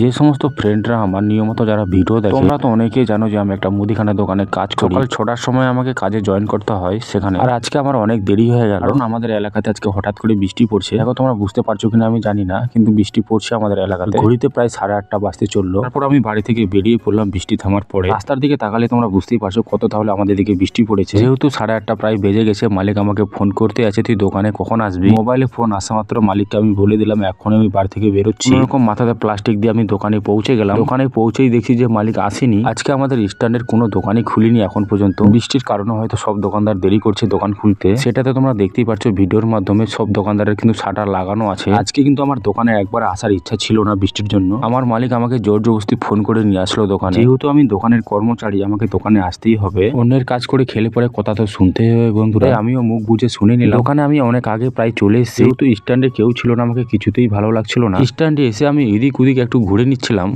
যে সমস্ত ফ্রেন্ডরা আমার নিয়মিত যারা ভিডিও দেখে তোমরা তো অনেকেই জানো যে আমি একটা মুদিখানা দোকানে কাজ করি। সকাল ছটার সময় আমাকে কাজে জয়েন করতে হয় সেখানে। আর আজকে আমার অনেক দেরি হয়ে গেল। কারণ আমাদের এলাকাতে আজকে হঠাৎ করে বৃষ্টি পড়ছে। দেখো তোমরা বুঝতে পারছ কিনা আমি জানি না কিন্তু বৃষ্টি পড়ছে আমাদের এলাকাতে। ঘড়িতে প্রায় সাড়ে আটটা বাজতে চলল। তারপর আমি বাড়ি থেকে বেরিয়ে পড়লাম বৃষ্টি থামার পরে। রাস্তার দিকে তাকালে তোমরা বুঝতেই পারছ কত তাহলে আমাদের দিকে বৃষ্টি পড়েছে। যেহেতু সাড়ে আটটা প্রায় বেজে গেছে মালিক আমাকে ফোন করতে আছে তুই দোকানে কখন আসবি? মোবাইলে ফোন আসা মাত্র মালিককে আমি বলে দিলাম এখন আমি বাড়ি থেকে বেরোচ্ছি। এরকম মাথাতে প্লাস্টিক দিয়ে আমি দোকানে পৌঁছে গেলাম। দোকানে পৌঁছেই দেখছি যে মালিক আসেনি। আজকে আমাদের স্ট্যান্ডের কোনো দোকানই খুলিনি এখন পর্যন্ত। বৃষ্টির কারণে হয়তো সব দোকানদার দেরি করছে দোকান খুলতে। সেটাতে তোমরা দেখতেই পাচ্ছ ভিডিওর মাধ্যমে সব দোকানদারের কিন্তু শাটার লাগানো আছে। আজকে কিন্তু আমার দোকানে একবার আসার ইচ্ছা ছিল না বৃষ্টির জন্য। আমার মালিক আমাকে জোর জবস্তি ফোন করে নিয়ে আসলো দোকানে। যেহেতু আমি দোকানের কর্মচারী, আমাকে দোকানে আসতেই হবে। অন্যের কাজ করে খেলে পরে কথা তো শুনতেই হবে বন্ধুরা। আমিও মুখ বুঝে শুনে নিলাম। দোকানে আমি অনেক আগে প্রায় চলে এসেছি। যেহেতু স্ট্যান্ডে কেউ ছিল না, আমাকে কিছুতেই ভালো লাগছিল না। স্ট্যান্ডে এসে আমি এদিক ওদিক একটু ঘুরে নিচ্ছিলাম